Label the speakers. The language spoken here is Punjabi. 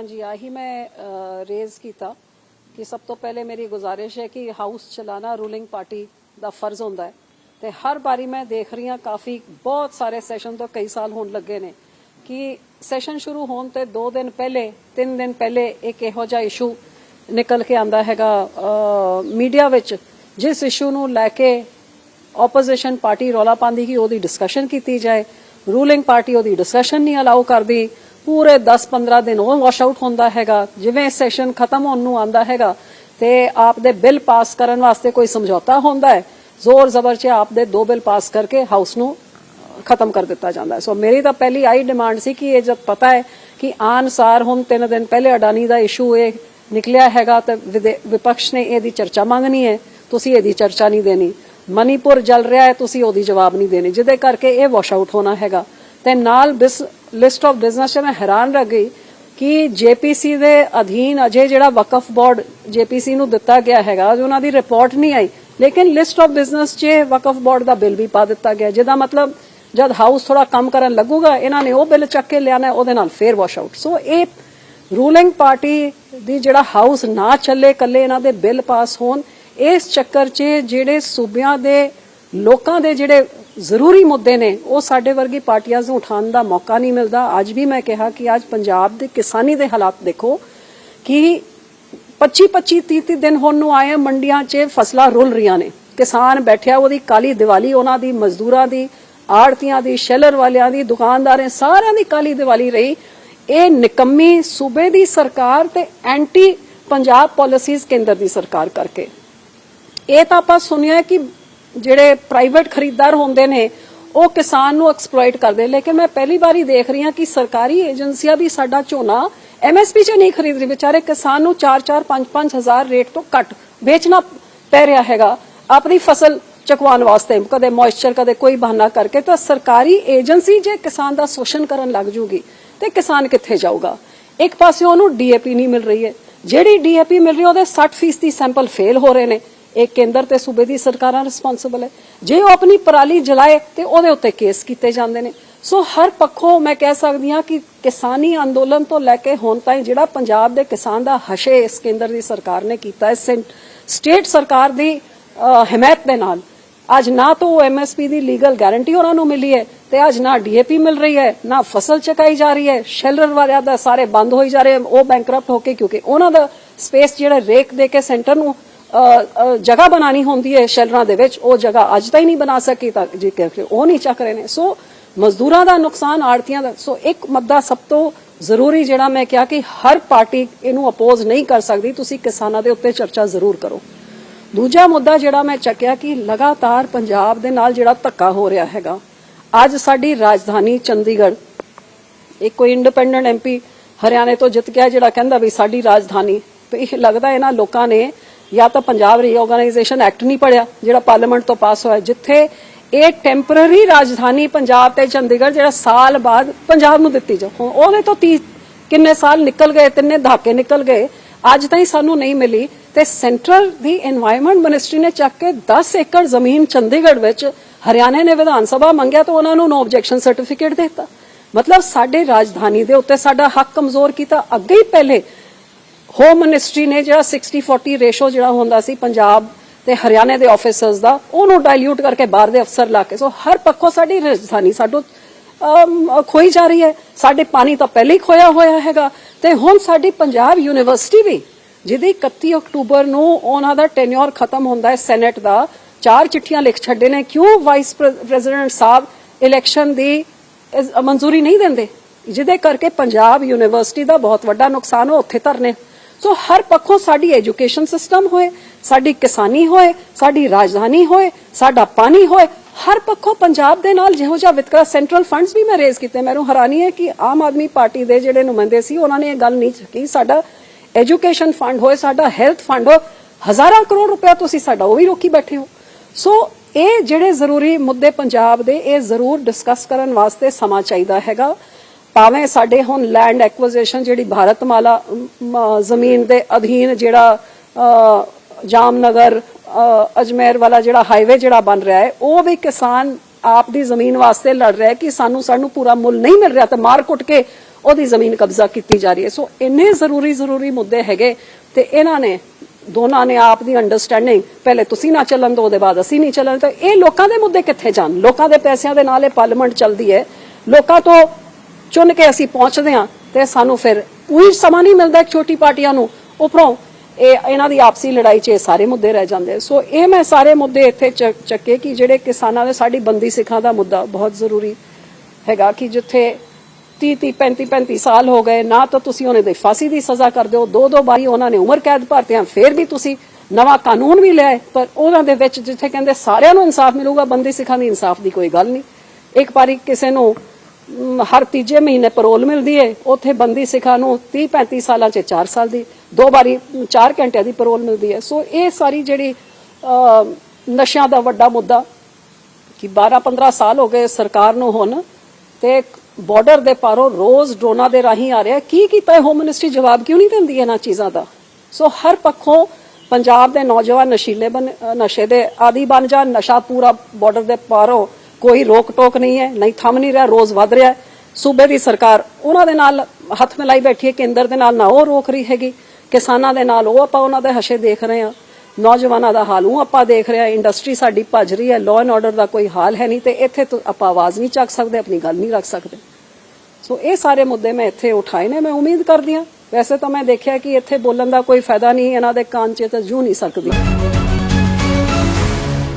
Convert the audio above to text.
Speaker 1: ਹਾਂਜੀ, ਆਹੀ ਮੈਂ ਰੇਜ਼ ਕੀਤਾ ਕਿ ਸਭ ਤੋਂ ਪਹਿਲੇ ਮੇਰੀ ਗੁਜ਼ਾਰਿਸ਼ ਹੈ ਕਿ ਹਾਊਸ ਚਲਾਣਾ ਰੂਲਿੰਗ ਪਾਰਟੀ ਦਾ ਫਰਜ਼ ਹੁੰਦਾ ਹੈ। ਤੇ ਹਰ ਵਾਰੀ ਮੈਂ ਦੇਖ ਰਹੀ ਹਾਂ ਕਾਫੀ, ਬਹੁਤ ਸਾਰੇ ਸੈਸ਼ਨ ਤੋਂ ਕਈ ਸਾਲ ਹੋਣ ਲੱਗੇ ਨੇ ਕਿ ਸੈਸ਼ਨ ਸ਼ੁਰੂ ਹੋਣ ਤੇ 2 ਦਿਨ ਪਹਿਲੇ 3 ਦਿਨ ਪਹਿਲੇ ਇੱਕ ਇਹੋ ਜਿਹਾ ਇਸ਼ੂ ਨਿਕਲ ਕੇ ਆਂਦਾ ਹੈਗਾ ਮੀਡੀਆ ਵਿੱਚ, ਜਿਸ ਇਸ਼ੂ ਨੂੰ ਲੈ ਕੇ ਆਪੋਜੀਸ਼ਨ ਪਾਰਟੀ ਰੌਲਾ ਪਾਉਂਦੀ ਕਿ ਉਹਦੀ ਡਿਸਕਸ਼ਨ ਕੀਤੀ ਜਾਏ ਰੂਲਿੰਗ ਪਾਰਟੀ ਉਹਦੀ ਡਿਸਕਸ਼ਨ ਨਹੀਂ ਅਲਾਉ ਕਰਦੀ ਪੂਰੇ 10-15 ਦਿਨ ਉਹ ਵਾਸ਼ ਆਊਟ ਹੁੰਦਾ ਹੈਗਾ। ਜਿਵੇਂ ਸੈਸ਼ਨ ਖਤਮ ਹੋਣ ਨੂੰ ਆਂਦਾ ਹੈਗਾ, ਤੇ ਆਪ ਦੇ ਬਿੱਲ ਪਾਸ ਕਰਨ ਵਾਸਤੇ ਕੋਈ ਸਮਝੌਤਾ ਹੁੰਦਾ ਹੈ, ਜ਼ੋਰ ਜ਼ਬਰ 'ਚ ਆਪ ਦੇ ਦੋ ਬਿੱਲ ਪਾਸ ਕਰਕੇ ਹਾਊਸ ਨੂੰ ਖਤਮ ਕਰ ਦਿੱਤਾ ਜਾਂਦਾ ਹੈ। ਸੋ ਮੇਰੀ ਤਾਂ ਪਹਿਲੀ ਆਈ ਡਿਮਾਂਡ ਸੀ ਕਿ ਇਹ ਜਦ ਪਤਾ ਹੈ ਕਿ ਆਨਸਾਰ ਹੁਣ ਤਿੰਨ ਦਿਨ ਪਹਿਲੇ ਅਡਾਨੀ ਦਾ ਇਸ਼ੂ ਇਹ ਨਿਕਲਿਆ ਹੈਗਾ, ਤੇ ਵਿਪਕਸ਼ ਨੇ ਇਹਦੀ ਚਰਚਾ ਮੰਗਣੀ ਹੈ, ਤੁਸੀਂ ਇਹਦੀ ਚਰਚਾ ਨਹੀਂ ਦੇਣੀ। ਮਨੀਪੁਰ ਜਲ ਰਿਹਾ ਹੈ, ਤੁਸੀਂ ਉਹਦੀ ਜਵਾਬ ਨਹੀਂ ਦੇਣੀ, ਜਿਹਦੇ ਕਰਕੇ ਇਹ ਵਾਸ਼ ਆਊਟ ਹੋਣਾ ਹੈਗਾ। ਤੇ ਨਾਲ ਲਿਸਟ ਆਫ ਬਿਜ਼ਨਸ 'ਚ ਮੈਂ ਹੈਰਾਨ ਰਹਿ ਗਈ ਕਿ ਜੇਪੀਸੀ ਦੇ ਅਧੀਨ ਅਜੇ ਜਿਹੜਾ ਵਕਫ ਬੋਰਡ ਜੇਪੀਸੀ ਨੂੰ ਦਿੱਤਾ ਗਿਆ ਹੈਗਾ ਜੋ ਉਹਨਾਂ ਦੀ ਰਿਪੋਰਟ ਨਹੀਂ ਆਈ। ਲੇਕਿਨ ਲਿਸਟ ਆਫ ਬਿਜ਼ਨਸ 'ਚ ਵਕਫ ਬੋਰਡ ਦਾ ਬਿੱਲ ਵੀ ਪਾ ਦਿੱਤਾ ਗਿਆ ਜਿਹਦਾ ਮਤਲਬ ਜਦ ਹਾਊਸ ਥੋੜਾ ਕੰਮ ਕਰਨ ਲੱਗੂਗਾ ਇਹਨਾਂ ਨੇ ਉਹ ਬਿੱਲ ਚੱਕ ਕੇ ਲਿਆਣਾ ਹੈ, ਉਹਦੇ ਨਾਲ ਫੇਰ ਵਾਸ਼ ਆਊਟ ਸੋ ਇਹ ਰੂਲਿੰਗ ਪਾਰਟੀ ਦੀ ਜਿਹੜਾ ਹਾਊਸ ਨਾ ਚੱਲੇ ਕੱਲੇ ਇਹਨਾਂ ਦੇ ਬਿੱਲ ਪਾਸ ਹੋਣ ਇਸ ਚੱਕਰ 'ਚ ਜਿਹੜੇ ਸੂਬਿਆਂ ਦੇ ਲੋਕਾਂ ਦੇ ਜਿਹੜੇ ਜ਼ਰੂਰੀ ਮੁੱਦੇ ਨੇ। ਉਹ ਸਾਡੇ ਵਰਗੀ ਪਾਰਟੀਆਂ ਨੂੰ ਉਠਾਉਣ ਦਾ ਮੌਕਾ ਨਹੀਂ ਮਿਲਦਾ। ਅੱਜ ਵੀ ਮੈਂ ਕਿਹਾ ਕਿ ਅੱਜ ਪੰਜਾਬ ਦੇ ਕਿਸਾਨੀ ਦੇ ਹਾਲਾਤ ਦੇਖੋ ਕਿ 25 25 30 30 ਦਿਨ ਹੋਣ ਨੂੰ ਆਏ ਮੰਡੀਆਂ 'ਚ ਫਸਲਾਂ ਰੁਲ ਰਹੀਆਂ ਨੇ। ਕਿਸਾਨ ਬੈਠਿਆ, ਉਹਦੀ ਕਾਲੀ ਦੀਵਾਲੀ, ਉਹਨਾਂ ਦੀ, ਮਜ਼ਦੂਰਾਂ ਦੀ, ਆੜਤੀਆਂ ਦੀ, ਸ਼ੈਲਰ ਵਾਲਿਆਂ ਦੀ, ਦੁਕਾਨਦਾਰਾਂ, ਸਾਰਿਆਂ ਦੀ ਕਾਲੀ ਦੀਵਾਲੀ ਰਹੀ। ਇਹ ਨਿਕੰਮੀ ਸੂਬੇ ਦੀ ਸਰਕਾਰ ਤੇ ਐਂਟੀ ਪੰਜਾਬ ਪਾਲਿਸੀਜ਼ ਕੇਂਦਰ ਦੀ ਸਰਕਾਰ ਕਰਕੇ। ਇਹ ਤਾਂ ਆਪਾਂ ਸੁਣਿਆ ਕਿ ਜਿਹੜੇ ਪ੍ਰਾਈਵੇਟ ਖਰੀਦਦਾਰ ਹੁੰਦੇ ਨੇ, ਉਹ ਕਿਸਾਨ ਨੂੰ ਐਕਸਪਲੋਇਟ ਕਰਦੇ ਲੇਕਿਨ ਮੈਂ ਪਹਿਲੀ ਵਾਰੀ ਦੇਖ ਰਹੀ ਹਾਂ ਕਿ ਸਰਕਾਰੀ ਏਜੰਸੀਆਂ ਵੀ ਸਾਡਾ ਝੋਨਾ ਐਮਐਸਪੀ 'ਚ ਨਹੀਂ ਖਰੀਦ ਰਹੀ। ਵਿਚਾਰੇ ਕਿਸਾਨ ਨੂੰ 4-4 5-5 ਹਜ਼ਾਰ ਰੇਟ ਤੋਂ ਘੱਟ ਵੇਚਣਾ ਪੈ ਰਿਹਾ ਹੈਗਾ ਆਪਣੀ ਫਸਲ ਚਕਵਾਉਣ ਵਾਸਤੇ। ਕਦੇ ਮੋਇਸਚਰ ਕਦੇ ਕੋਈ ਬਹਾਨਾ ਕਰਕੇ। ਤਾਂ ਸਰਕਾਰੀ ਏਜੰਸੀ ਜੇ ਕਿਸਾਨ ਦਾ ਸ਼ੋਸ਼ਣ ਕਰਨ ਲੱਗ ਜੂਗੀ, ਤੇ ਕਿਸਾਨ ਕਿੱਥੇ ਜਾਊਗਾ? ਇੱਕ ਪਾਸੇ ਉਹਨੂੰ ਡੀਏਪੀ ਨਹੀਂ ਮਿਲ ਰਹੀ ਹੈ। ਜਿਹੜੀ ਡੀਏਪੀ ਮਿਲ ਰਹੀ ਉਹਦੇ 60% ਸੈਂਪਲ ਫੇਲ ਹੋ ਰਹੇ ਨੇ। ਇਹ ਕੇਂਦਰ ਤੇ ਸੂਬੇ ਦੀ ਸਰਕਾਰਾਂ ਰਿਸਪੌਂਸਿਬਲ ਹੈ। ਜੇ ਉਹ ਆਪਣੀ ਪਰਾਲੀ ਜਲਾਏ ਤੇ ਉਹਦੇ ਉੱਤੇ ਕੇਸ ਕੀਤੇ ਜਾਂਦੇ ਨੇ। ਸੋ ਹਰ ਪੱਖੋਂ ਮੈਂ ਕਹਿ ਸਕਦੀ ਹਾਂ ਕਿ ਕਿਸਾਨੀ ਅੰਦੋਲਨ ਤੋਂ ਲੈ ਕੇ ਹੁਣ ਤਾਈਂ ਜਿਹੜਾ ਪੰਜਾਬ ਦੇ ਕਿਸਾਨ ਦਾ ਹਸ਼ੇ ਇਸ ਕੇਂਦਰ ਦੀ ਸਰਕਾਰ ਨੇ ਕੀਤਾ ਹੈ ਸਟੇਟ ਸਰਕਾਰ ਦੀ ਹਮਾਇਤ ਦੇ ਨਾਲ ਅੱਜ ਨਾ ਤਾਂ ਉਹ ਐਮਐਸਪੀ ਦੀ ਲੀਗਲ ਗਾਰੰਟੀ ਉਹਨਾਂ ਨੂੰ ਮਿਲੀ ਹੈ ਤੇ ਅੱਜ ਨਾ ਡੀਏਪੀ ਮਿਲ ਰਹੀ ਹੈ ਨਾ ਫਸਲ ਚਕਾਈ ਜਾ ਰਹੀ ਹੈ ਸ਼ੈਲਰ ਵਾਲਿਆਂ ਦਾ ਸਾਰੇ ਬੰਦ ਹੋਈ ਜਾ ਰਹੇ ਹਨ, ਉਹ ਬੈਂਕਰਪਟ ਹੋ ਕੇ ਕਿਉਂਕਿ ਉਹਨਾਂ ਦਾ ਸਪੇਸ ਜਿਹੜਾ ਰੇਕ ਦੇ ਕੇ ਸੈਂਟਰ ਨੂੰ ਜਗ੍ਹਾ ਬਣਾਣੀ ਹੁੰਦੀ ਹੈ ਸ਼ੈਲਰਾਂ ਦੇ ਵਿੱਚ, ਉਹ ਜਗ੍ਹਾ ਅੱਜ ਤਾਈਂ ਨਹੀਂ ਬਣਾ ਸਕੀ ਤਾਂ ਜੇ ਕਰਕੇ ਉਹ ਨਹੀਂ ਚੱਕ ਰਹੇ ਨੇ। ਸੋ ਮਜ਼ਦੂਰਾਂ ਦਾ ਨੁਕਸਾਨ, ਆੜਤੀਆਂ ਦਾ, ਸੋ ਇੱਕ ਮੁੱਦਾ ਸਭ ਤੋਂ ਜ਼ਰੂਰੀ ਜਿਹੜਾ ਮੈਂ ਕਿਹਾ ਕਿ ਹਰ ਪਾਰਟੀ ਇਹਨੂੰ ਅਪੋਜ਼ ਨਹੀਂ ਕਰ ਸਕਦੀ, ਤੁਸੀਂ ਕਿਸਾਨਾਂ ਦੇ ਉੱਤੇ ਚਰਚਾ ਜ਼ਰੂਰ ਕਰੋ। ਦੂਜਾ ਮੁੱਦਾ ਜਿਹੜਾ ਮੈਂ ਚੱਕਿਆ ਕਿ ਲਗਾਤਾਰ ਪੰਜਾਬ ਦੇ ਨਾਲ ਜਿਹੜਾ ਧੱਕਾ ਹੋ ਰਿਹਾ ਹੈਗਾ, ਅੱਜ ਸਾਡੀ ਰਾਜਧਾਨੀ ਚੰਡੀਗੜ੍ਹ, ਇੱਕ ਕੋਈ ਇੰਡੀਪੈਂਡੈਂਟ ਐਮਪੀ ਹਰਿਆਣੇ ਤੋਂ ਜਿੱਤ ਗਿਆ ਜਿਹੜਾ ਕਹਿੰਦਾ ਵੀ ਸਾਡੀ ਰਾਜਧਾਨੀ, ਤੇ ਇਹ ਲੱਗਦਾ ਇਹਨਾਂ ਲੋਕਾਂ ਨੇ ਜਾਂ ਤਾਂ ਪੰਜਾਬ ਰੀਆਰਗੇਨਾਈਜੇਸ਼ਨ ਐਕਟ ਨਹੀਂ ਪੜਿਆ, ਜਿਹੜਾ ਪਾਰਲੀਮੈਂਟ ਤੋਂ ਪਾਸ ਹੋਇਆ, ਜਿੱਥੇ ਇਹ ਟੈਂਪਰਰੀ ਰਾਜਧਾਨੀ ਪੰਜਾਬ ਤੇ ਚੰਡੀਗੜ੍ਹ, ਜਿਹੜਾ ਸਾਲ ਬਾਅਦ ਪੰਜਾਬ ਨੂੰ ਦਿੱਤੀ ਜਾਓ ਉਹਦੇ ਤੋਂ 30 ਕਿੰਨੇ ਸਾਲ ਨਿਕਲ ਗਏ, ਤਿੰਨੇ ਧਾਕੇ ਨਿਕਲ ਗਏ, ਅੱਜ ਤਾਈ ਸਾਨੂੰ ਨਹੀਂ ਮਿਲੀ ਤੇ ਸੈਂਟਰ ਦੀ এনवायरमेंट ਮਿਨਿਸਟਰੀ ਨੇ ਚੱਕ ਕੇ 10 ਏਕੜ ਜ਼ਮੀਨ ਚੰਡੀਗੜ੍ਹ ਵਿੱਚ ਹਰਿਆਣਾ ਨੇ ਵਿਧਾਨ ਸਭਾ ਮੰਗਿਆ ਤਾਂ ਉਹਨਾਂ ਨੂੰ ਨੋ ਆਬਜੈਕਸ਼ਨ ਸਰਟੀਫਿਕੇਟ ਦਿੱਤਾ। ਮਤਲਬ ਸਾਡੇ ਰਾਜਧਾਨੀ ਦੇ ਉੱਤੇ ਸਾਡਾ ਹੱਕ ਕਮਜ਼ੋਰ ਕੀਤਾ, ਅੱਗੇ ਹੀ ਪਹਿਲੇ ਹੋਮ ਮਿਨਿਸਟਰੀ ਨੇ ਜਿਹੜਾ 60 40 ਰੇਸ਼ੋ ਜਿਹੜਾ ਹੁੰਦਾ ਸੀ ਪੰਜਾਬ ਤੇ ਹਰਿਆਣੇ ਦੇ ਆਫੀਸਰਸ ਦਾ, ਉਹਨੂੰ ਡਾਇਲੂਟ ਕਰਕੇ ਬਾਹਰ ਦੇ ਅਫਸਰ ਲਾ ਕੇ ਸੋ ਹਰ ਪੱਖੋਂ ਸਾਡੀ ਰਾਜਧਾਨੀ, ਸਾਡੋ ਖੋਈ ਜਾ ਰਹੀ ਹੈ। ਸਾਡੇ ਪਾਣੀ ਤਾਂ ਪਹਿਲੇ ਹੀ ਖੋਇਆ ਹੋਇਆ ਹੈਗਾ। ਤੇ ਹੁਣ ਸਾਡੀ ਪੰਜਾਬ ਯੂਨੀਵਰਸਿਟੀ ਵੀ, ਜਿਹਦੀ 31 ਅਕਤੂਬਰ ਨੂੰ ਉਹਨਾਂ ਦਾ ਟੈਨਿਓਰ ਖਤਮ ਹੁੰਦਾ ਹੈ ਸੈਨੇਟ ਦਾ, ਚਾਰ ਚਿੱਠੀਆਂ ਲਿਖ ਛੱਡੇ ਨੇ, ਕਿਉਂ ਵਾਈਸ ਪ੍ਰੈਜ਼ੀਡੈਂਟ ਸਾਹਿਬ ਇਲੈਕਸ਼ਨ ਦੀ ਮਨਜ਼ੂਰੀ ਨਹੀਂ ਦਿੰਦੇ? ਜਿਹਦੇ ਕਰਕੇ ਪੰਜਾਬ ਯੂਨੀਵਰਸਿਟੀ ਦਾ ਬਹੁਤ ਵੱਡਾ ਨੁਕਸਾਨ ਹੋ, ਉੱਥੇ ਧਰਨੇ ਸੋ ਹਰ ਪੱਖੋਂ ਸਾਡੀ ਐਜੂਕੇਸ਼ਨ ਸਿਸਟਮ ਹੋਏ, ਸਾਡੀ ਕਿਸਾਨੀ ਹੋਏ, ਸਾਡੀ ਰਾਜਧਾਨੀ ਹੋਏ, ਸਾਡਾ ਪਾਣੀ ਹੋਏ, ਹਰ ਪੱਖੋਂ ਪੰਜਾਬ ਦੇ ਨਾਲ ਜਿਹੋ ਜਿਹਾ ਵਿਤਕਰਾ ਸੈਂਟਰਲ ਫੰਡਸ ਵੀ ਮੈਂ ਰੇਜ਼ ਕੀਤੇ ਮੈਨੂੰ ਹੈਰਾਨੀ ਹੈ ਕਿ ਆਮ ਆਦਮੀ ਪਾਰਟੀ ਦੇ ਜਿਹੜੇ ਨੁਮਾਇੰਦੇ ਸੀ, ਉਹਨਾਂ ਨੇ ਇਹ ਗੱਲ ਨਹੀਂ ਚੱਕੀ, ਸਾਡਾ ਐਜੂਕੇਸ਼ਨ ਫੰਡ ਹੋਏ, ਸਾਡਾ ਹੈਲਥ ਫੰਡ ਹੋਏ, ਹਜ਼ਾਰਾਂ ਕਰੋੜ ਰੁਪਇਆ ਤੁਸੀਂ ਸਾਡਾ ਉਹ ਵੀ ਰੋਕੀ ਬੈਠੇ ਹੋ। ਸੋ ਇਹ ਜਿਹੜੇ ਜ਼ਰੂਰੀ ਮੁੱਦੇ ਪੰਜਾਬ ਦੇ, ਇਹ ਜ਼ਰੂਰ ਡਿਸਕਸ ਕਰਨ ਵਾਸਤੇ ਸਮਾਂ ਚਾਹੀਦਾ ਹੈਗਾ। ਭਾਵੇਂ ਸਾਡੇ ਹੁਣ ਲੈਂਡ ਐਕੁਜੀਸ਼ਨ ਜਿਹੜੀ ਭਾਰਤਮਾਲਾ ਅਮ, ਜ਼ਮੀਨ ਦੇ ਅਧੀਨ ਜਿਹੜਾ ਜਾਮਨਗਰ ਅਜਮੇਰ ਵਾਲਾ ਜਿਹੜਾ ਹਾਈਵੇ ਜਿਹੜਾ ਬਣ ਰਿਹਾ ਹੈ ਉਹ ਵੀ ਕਿਸਾਨ ਆਪ ਦੀ ਜ਼ਮੀਨ ਵਾਸਤੇ ਲੜ ਰਿਹਾ ਕਿ ਸਾਨੂੰ ਸਾਨੂੰ ਪੂਰਾ ਮੁੱਲ ਨਹੀਂ ਮਿਲ ਰਿਹਾ ਤੇ ਮਾਰ ਕੁੱਟ ਕੇ ਉਹਦੀ ਜ਼ਮੀਨ ਕਬਜ਼ਾ ਕੀਤੀ ਜਾ ਰਹੀ ਹੈ। ਸੋ ਇੰਨੇ ਜ਼ਰੂਰੀ ਜ਼ਰੂਰੀ ਮੁੱਦੇ ਹੈਗੇ ਤੇ ਇਹਨਾਂ ਨੇ ਦੋਨਾਂ ਨੇ ਆਪ ਦੀ ਅੰਡਰਸਟੈਂਡਿੰਗ ਪਹਿਲੇ ਤੁਸੀਂ ਨਾ ਚੱਲਣ ਦੋ ਉਹਦੇ ਬਾਅਦ ਅਸੀਂ ਨਹੀਂ ਚੱਲਣ। ਤਾਂ ਇਹ ਲੋਕਾਂ ਦੇ ਮੁੱਦੇ ਕਿੱਥੇ ਜਾਣ? ਲੋਕਾਂ ਦੇ ਪੈਸਿਆਂ ਦੇ ਨਾਲ ਇਹ ਪਾਰਲੀਮੈਂਟ ਚੱਲਦੀ ਹੈ। ਲੋਕਾਂ ਤੋਂ ਚੁਣ ਕੇ ਅਸੀਂ ਪਹੁੰਚਦੇ ਹਾਂ ਤੇ ਸਾਨੂੰ ਫਿਰ ਕੋਈ ਸਮਾਂ ਨਹੀਂ ਮਿਲਦਾ ਛੋਟੀ ਪਾਰਟੀਆਂ ਨੂੰ। ਉਪਰੋਂ ਇਹ, ਇਹਨਾਂ ਦੀ ਆਪਸੀ ਲੜਾਈ 'ਚ ਇਹ ਸਾਰੇ ਮੁੱਦੇ ਰਹਿ ਜਾਂਦੇ ਸੋ ਇਹ ਮੈਂ ਸਾਰੇ ਮੁੱਦੇ ਇੱਥੇ ਚ- ਚੱਕੇ ਕਿ ਜਿਹੜੇ ਕਿਸਾਨਾਂ ਦੇ ਸਾਡੀ ਬੰਦੀ ਸਿੱਖਾਂ ਦਾ ਮੁੱਦਾ ਬਹੁਤ ਜ਼ਰੂਰੀ ਹੈਗਾ ਕਿ ਜਿੱਥੇ 30 30 35 35 ਸਾਲ ਹੋ ਗਏ, ਨਾ ਤਾਂ ਤੁਸੀਂ ਉਹਨੇ ਦੇ ਫਾਂਸੀ ਦੀ ਸਜ਼ਾ ਕਰ ਦਿਓ, ਦੋ ਦੋ ਵਾਰੀ ਉਹਨਾਂ ਨੇ ਉਮਰ ਕੈਦ ਭਰਤਿਆਂ ਫਿਰ ਵੀ ਤੁਸੀਂ ਨਵਾਂ ਕਾਨੂੰਨ ਵੀ ਲਿਆਏ, ਪਰ ਉਹਨਾਂ ਦੇ ਵਿੱਚ ਜਿੱਥੇ ਕਹਿੰਦੇ ਸਾਰਿਆਂ ਨੂੰ ਇਨਸਾਫ ਮਿਲੂਗਾ, ਬੰਦੀ ਸਿੱਖਾਂ ਦੀ ਇਨਸਾਫ ਦੀ ਕੋਈ ਗੱਲ ਨਹੀਂ। ਇੱਕ ਵਾਰੀ ਕਿਸੇ ਨੂੰ ਹਰ ਤੀਜੇ ਮਹੀਨੇ ਪਰੋਲ ਮਿਲਦੀ ਹੈ ਉੱਥੇ ਬੰਦੀ ਸਿੱਖਾਂ ਨੂੰ 30 35 ਸਾਲਾਂ 'ਚ 4 ਸਾਲ ਦੀ, ਦੋ ਵਾਰੀ 4 ਘੰਟਿਆਂ ਦੀ ਪਰੋਲ ਮਿਲਦੀ ਹੈ ਸੋ ਇਹ ਸਾਰੀ ਜਿਹੜੀ ਨਸ਼ਿਆਂ ਦਾ ਵੱਡਾ ਮੁੱਦਾ ਕਿ 12-15 ਸਾਲ ਹੋ ਗਏ ਸਰਕਾਰ ਨੂੰ ਹੁਣ ਤੇ ਬਾਰਡਰ ਦੇ ਪਾਰੋਂ ਰੋਜ਼ ਡਰੋਨਾਂ ਦੇ ਰਾਹੀਂ ਆ ਰਿਹਾ। ਕੀ ਕੀਤਾ ਹੋਮ ਮਿਨਿਸਟਰੀ ਜਵਾਬ ਕਿਉਂ ਨਹੀਂ ਦਿੰਦੀ ਇਹਨਾਂ ਚੀਜ਼ਾਂ ਦਾ? ਸੋ ਹਰ ਪੱਖੋਂ ਪੰਜਾਬ ਦੇ ਨੌਜਵਾਨ ਨਸ਼ੀਲੇ ਬਣ ਨਸ਼ੇ ਦੇ ਆਦੀ ਬਣ ਜਾਣ, ਨਸ਼ਾ ਪੂਰਾ ਬਾਰਡਰ ਦੇ ਪਾਰੋਂ ਕੋਈ ਰੋਕ ਟੋਕ ਨਹੀਂ ਹੈ, ਨਹੀਂ ਥੰਮ ਨਹੀਂ ਰਿਹਾ, ਰੋਜ਼ ਵੱਧ ਰਿਹਾ ਹੈ। ਸੂਬੇ ਦੀ ਸਰਕਾਰ ਉਹਨਾਂ ਦੇ ਨਾਲ ਹੱਥ ਮਿਲਾਈ ਬੈਠੀ ਹੈ ਕੇਂਦਰ ਦੇ ਨਾਲ ਨਾ ਉਹ ਰੋਕ ਰਹੀ ਹੈਗੀ, ਕਿਸਾਨਾਂ ਦੇ ਨਾਲ ਉਹ ਆਪਾਂ ਉਹਨਾਂ ਦੇ ਹਸ਼ੇ ਦੇਖ ਰਹੇ ਹਾਂ। ਨੌਜਵਾਨਾਂ ਦਾ ਹਾਲ ਉਹ ਆਪਾਂ ਦੇਖ ਰਹੇ ਹਾਂ, ਇੰਡਸਟਰੀ ਸਾਡੀ ਭੱਜ ਰਹੀ ਹੈ ਲਾਅ ਐਂਡ ਆਰਡਰ ਦਾ ਕੋਈ ਹਾਲ ਹੈ ਨਹੀਂ ਤੇ ਇੱਥੇ ਆਪਾਂ ਆਵਾਜ਼ ਨਹੀਂ ਚੱਕ ਸਕਦੇ, ਆਪਣੀ ਗੱਲ ਨਹੀਂ ਰੱਖ ਸਕਦੇ। ਸੋ ਇਹ ਸਾਰੇ ਮੁੱਦੇ ਮੈਂ ਇੱਥੇ ਉਠਾਏ ਨੇ, ਮੈਂ ਉਮੀਦ ਕਰਦੀ ਹਾਂ। ਵੈਸੇ ਤਾਂ ਮੈਂ ਦੇਖਿਆ ਕਿ ਇੱਥੇ ਬੋਲਣ ਦਾ ਕੋਈ ਫਾਇਦਾ ਨਹੀਂ, ਇਹਨਾਂ ਦੇ ਕੰਨ 'ਚ ਤਾਂ ਜੂ ਨਹੀਂ ਸਕਦੀ